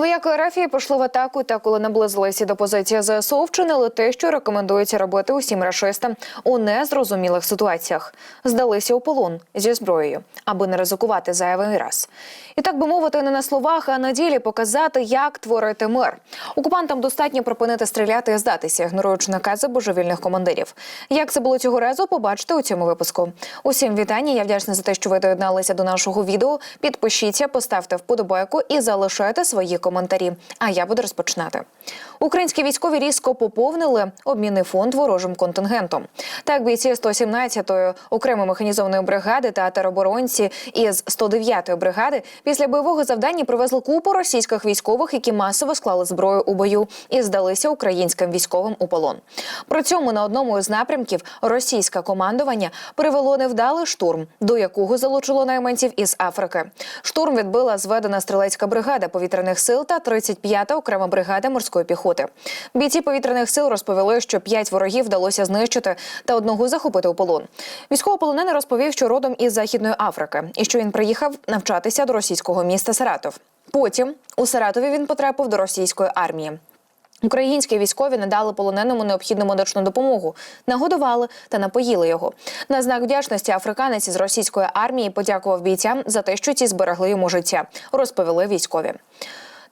Вояки Рафії пішли в атаку та коли наблизилися до позиції ЗСУ, вчинили те, що рекомендується робити усім рашистам у незрозумілих ситуаціях. Здалися у полон зі зброєю, аби не ризикувати зайвий раз. І так би мовити, не на словах, а на ділі показати, як творити мир. Окупантам достатньо припинити стріляти і здатися, ігноруючи накази божевільних командирів. Як це було цього разу, побачите у цьому випуску. Усім вітання. Я вдячна за те, що ви доєдналися до нашого відео. Підпишіться, поставте вподобайку і залишайте свої коментарі. А я буду розпочинати. Українські військові різко поповнили обмінний фонд ворожим контингентом. Так, бійці 117-ї окремої механізованої бригади та тероборонці із 109-ї бригади після бойового завдання привезли купу російських військових, які масово склали зброю у бою і здалися українським військовим у полон. При цьому на одному із напрямків російське командування привело невдалий штурм, до якого залучило найманців із Африки. Штурм відбила зведена стрілецька бригада повітряних сил та 35-та окрема бригада морської піхоти. Бійці повітряних сил розповіли, що п'ять ворогів вдалося знищити та одного захопити у полон. Військовополонений розповів, що родом із Західної Африки і що він приїхав навчатися до російського міста Саратов. Потім у Саратові він потрапив до російської армії. Українські військові надали полоненому необхідну медичну допомогу, нагодували та напоїли його. На знак вдячності африканець із російської армії подякував бійцям за те, що ці зберегли йому життя, розповіли військові.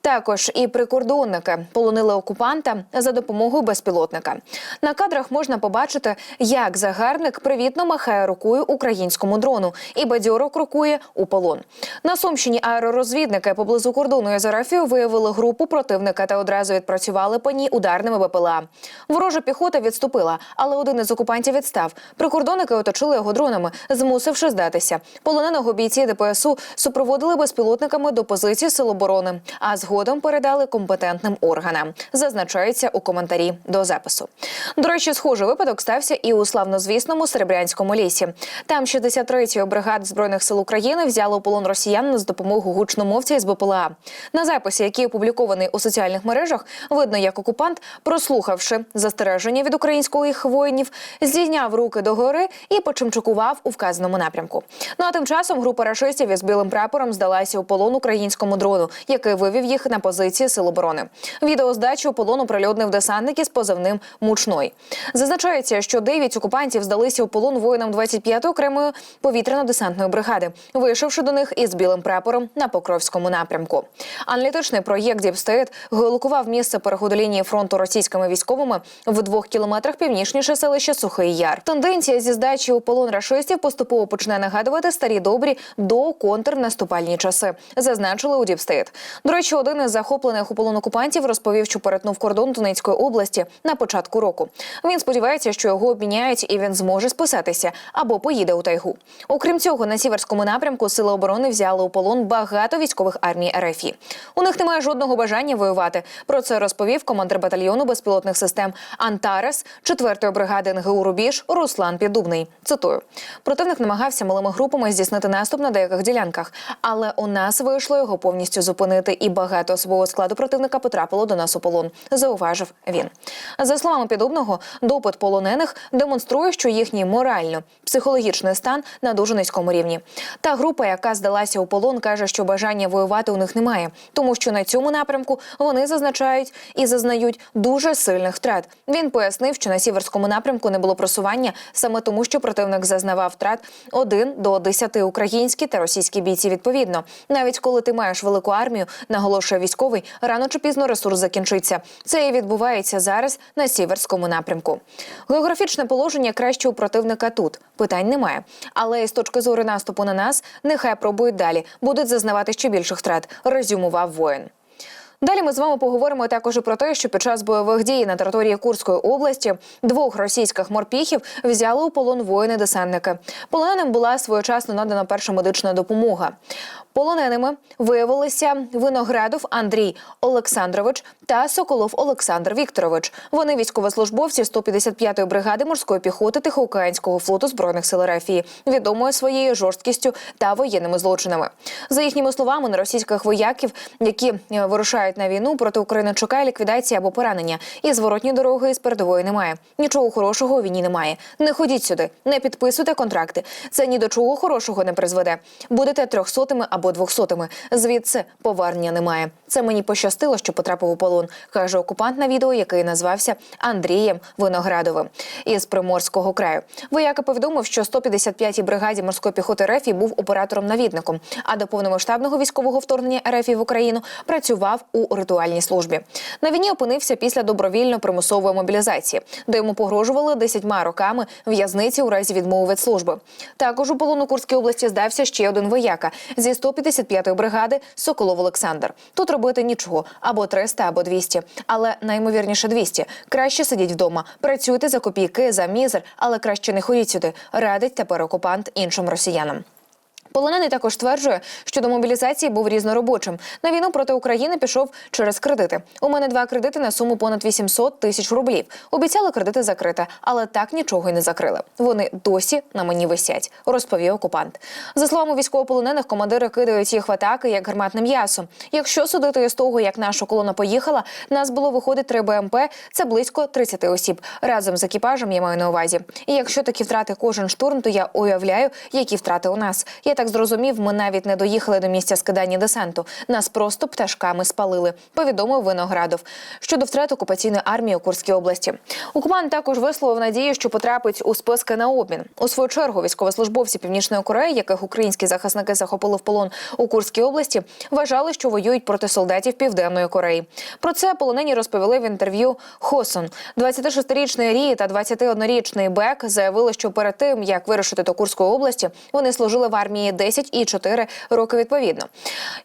Також і прикордонники полонили окупанта за допомогою безпілотника. На кадрах можна побачити, як загарбник привітно махає рукою українському дрону і бадьоро крокує у полон. На Сумщині аеророзвідники поблизу кордону із Арафію виявили групу противника та одразу відпрацювали по ній ударними БПЛА. Ворожа піхота відступила, але один із окупантів відстав. Прикордонники оточили його дронами, змусивши здатися. Полоненого бійці ДПСУ супроводили безпілотниками до позиції Сил оборони. А згодом передали компетентним органам. Зазначається у коментарі до запису. До речі, схожий випадок стався і у славнозвісному Серебрянському лісі. Там 63-ї бригад збройних сил України взяли у полон росіян з допомогою гучномовця з БПЛА. На записі, який опублікований у соціальних мережах, видно, як окупант, прослухавши застереження від українських воїнів, здійняв руки догори і почимчукував у вказаному напрямку. Ну а тим часом група рашистів із білим прапором здалася у полон українському дрону, який вивів їх на позиції сил оборони. Відео здачі у полон оприлюднив десантник із позивним Мучной. Зазначається, що 9 окупантів здалися у полон воїнам 25-ї окремої повітряно-десантної бригади, вийшовши до них із білим прапором на Покровському напрямку. Аналітичний проєкт Діпстейт геолокував місце переходу лінії фронту російськими військовими в двох кілометрах північніше селища Сухий Яр. Тенденція зі здачі у полон рашистів поступово почне нагадувати старі добрі до контрнаступальні часи. Зазначили у Діпстейт. До речі, один із захоплених у полон окупантів розповів, що перетнув кордон Донецької області на початку року. Він сподівається, що його обміняють і він зможе списатися або поїде у тайгу. Окрім цього, на сіверському напрямку сили оборони взяли у полон багато військових армій РФ. У них немає жодного бажання воювати. Про це розповів командир батальйону безпілотних систем Антарес 4-ї бригади НГУ Рубіж Руслан Піддубний. Цитую: противник намагався малими групами здійснити наступ на деяких ділянках, але у нас вийшло його повністю зупинити, і багато особового складу противника потрапило до нас у полон. Зауважив він. За словами підобного, допит полонених демонструє, що їхній морально-психологічний стан на дуже низькому рівні. Та група, яка здалася у полон, каже, що бажання воювати у них немає, тому що на цьому напрямку вони зазначають і зазнають дуже сильних втрат. Він пояснив, що на сіверському напрямку не було просування саме тому, що противник зазнавав втрат 1 до 10 українські та російські бійці відповідно. Навіть коли ти маєш велику армію, наголошує військовий, рано чи пізно ресурс закінчиться. Це і відбувається зараз на сіверському напрямку. Географічне положення краще у противника тут. Питань немає. Але з точки зору наступу на нас, нехай пробують далі, будуть зазнавати ще більших втрат. Резюмував воїн. Далі ми з вами поговоримо також про те, що під час бойових дій на території Курської області двох російських морпіхів взяли у полон воїни-десантники. Полоненим була своєчасно надана перша медична допомога. Полоненими виявилися Виноградов Андрій Олександрович та Соколов Олександр Вікторович. Вони військовослужбовці 155-ї бригади морської піхоти Тихоокеанського флоту збройних сил РФ, відомої своєю жорсткістю та воєнними злочинами. За їхніми словами, на російських вояків, які е, вирушають прибувають на війну, проти України чекає ліквідація або поранення. І зворотні дороги із передової немає. Нічого хорошого у війні немає. Не ходіть сюди, не підписуйте контракти. Це ні до чого хорошого не призведе. Будете трьохсотими або двохсотими. Звідси повернення немає. Це мені пощастило, що потрапив у полон, каже окупант на відео, який назвався Андрієм Виноградовим із Приморського краю. Вояка повідомив, що 155-й бригаді морської піхоти РФ був оператором-навідником, а до повномасштабного військового вторгнення РФ в Україну працював у ритуальній службі. На війні опинився після добровільно-примусової мобілізації, де йому погрожували 10 роками в'язниці у разі відмови від служби. Також у полону Курській області здався ще один вояка зі 155-ї бригади Соколов Олександр. Тут робити нічого або 300, або 200. але наймовірніше 200. Краще сидіть вдома, працюйте за копійки, за мізер, але краще не ходіть сюди. Радить тепер окупант іншим росіянам. Полонений також стверджує, що до мобілізації був різноробочим. На війну проти України пішов через кредити. У мене два кредити на суму понад 800 тисяч рублів. Обіцяли кредити закрити, але так нічого й не закрили. Вони досі на мені висять, розповів окупант. За словами військовополонених, командири кидають їх в атаки як гарматне м'ясо. Якщо судити з того, як наша колона поїхала, нас було виходить 3 БМП. Це близько 30 осіб. Разом з екіпажем я маю на увазі. І якщо такі втрати кожен штурм, то я уявляю, які втрати у нас. Я так зрозумів, ми навіть не доїхали до місця скидання десанту. Нас просто пташками спалили. Повідомив Виноградов щодо втрат окупаційної армії у Курській області. Окупант також висловив надію, що потрапить у списки на обмін. У свою чергу військовослужбовці Північної Кореї, яких українські захисники захопили в полон у Курській області, вважали, що воюють проти солдатів Південної Кореї. Про це полонені розповіли в інтерв'ю Хосон. 26-річний Рі та 21-річний Бек заявили, що перед тим як вирушити до Курської області, вони служили в армії 10 і 4 роки відповідно.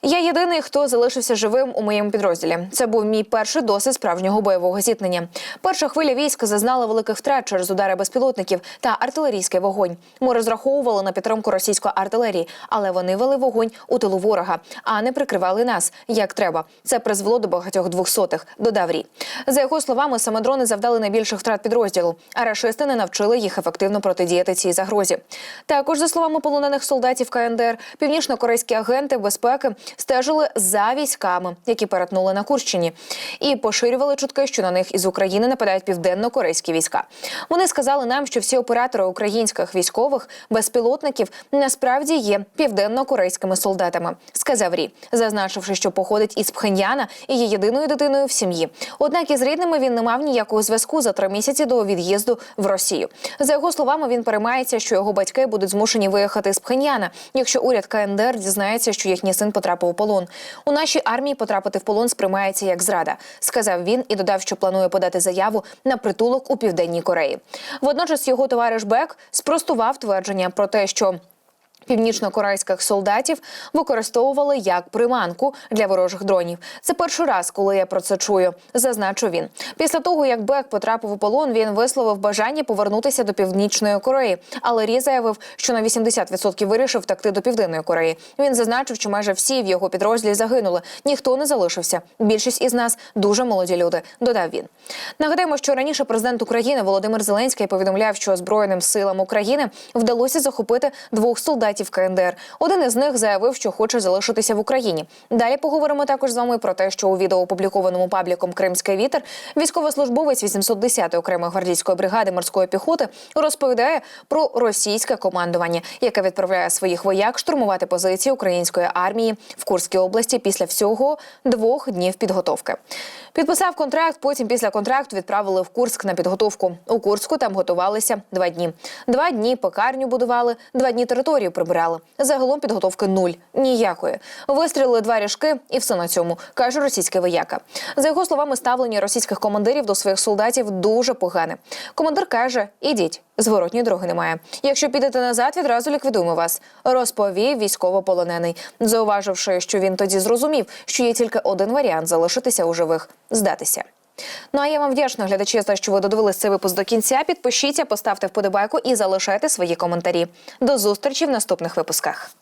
Я єдиний, хто залишився живим у моєму підрозділі. Це був мій перший досвід справжнього бойового зіткнення. Перша хвиля військ зазнала великих втрат через удари безпілотників та артилерійський вогонь. Ми розраховували на підтримку російської артилерії, але вони вели вогонь у тилу ворога, а не прикривали нас як треба. Це призвело до багатьох двохсотих. Додав Рі. За його словами, саме дрони завдали найбільших втрат підрозділу, а рашисти не навчили їх ефективно протидіяти цій загрозі. Також за словами полонених солдатів КНДР, північно-корейські агенти безпеки стежили за військами, які перетнули на Курщині, і поширювали чутки, що на них із України нападають південно-корейські війська. Вони сказали нам, що всі оператори українських військових безпілотників насправді є південно-корейськими солдатами. Сказав Рі, зазначивши, що походить із Пхеньяна і є єдиною дитиною в сім'ї. Однак із рідними він не мав ніякого зв'язку за три місяці до від'їзду в Росію. За його словами, він переймається, що його батьки будуть змушені виїхати з Пхеньяна, якщо уряд КНДР дізнається, що їхній син потрапив у полон. У нашій армії потрапити в полон сприймається як зрада, сказав він і додав, що планує подати заяву на притулок у південній Кореї. Водночас його товариш Бек спростував твердження про те, що Північно-корейських солдатів використовували як приманку для ворожих дронів. Це перший раз, коли я про це чую. Зазначив він. Після того, як Бек потрапив у полон, він висловив бажання повернутися до північної Кореї. Але Рі заявив, що на 80% вирішив втекти до південної Кореї. Він зазначив, що майже всі в його підрозділі загинули. Ніхто не залишився. Більшість із нас дуже молоді люди. Додав він. Нагадаємо, що раніше президент України Володимир Зеленський повідомляв, що збройним силам України вдалося захопити двох солдатів КНДР. Один із них заявив, що хоче залишитися в Україні. Далі поговоримо також з вами про те, що у відео опублікованому пабліком Кримський вітер військовослужбовець 810-ї окремої гвардійської бригади морської піхоти розповідає про російське командування, яке відправляє своїх вояк штурмувати позиції української армії в Курській області після всього двох днів підготовки. Підписав контракт. Потім після контракту відправили в Курськ на підготовку. У Курську там готувалися два дні. Два дні пекарню будували, два дні територію прибирали. Загалом підготовки нуль. Ніякої. Вистрілили два ріжки, і все на цьому, каже російський вояка. За його словами, ставлення російських командирів до своїх солдатів дуже погане. Командир каже: ідіть. Зворотньої дороги немає. Якщо підете назад, відразу ліквідуємо вас. Розповів військовополонений, зауваживши, що він тоді зрозумів, що є тільки один варіант залишитися у живих здатися. Ну а я вам вдячна, глядачі, за що ви додивились цей випуск до кінця. Підпишіться, поставте вподобайку і залишайте свої коментарі. До зустрічі в наступних випусках.